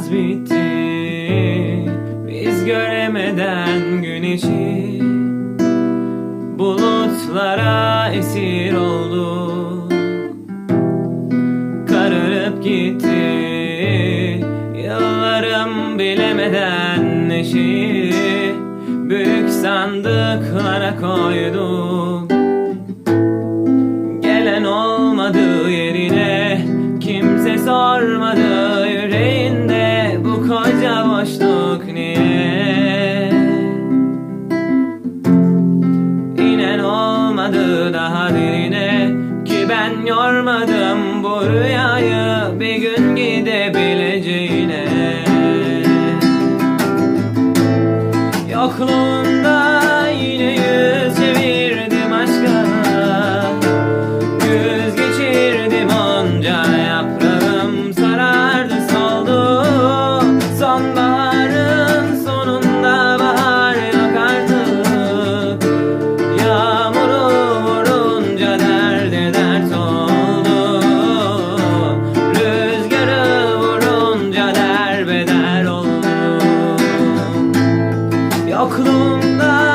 gitti Biz göremeden güneşi Bulutlara esir olduk Kararıp gitti. Yıllarım bilemeden neşeyi Büyük sandıklara koydum Gelen olmadı yerine Kimse sormadı olmadı daha derine Ki ben yormadım bu rüyayı Bir gün gidebileceğine. Yokluğun eder oldum. Yokluğunda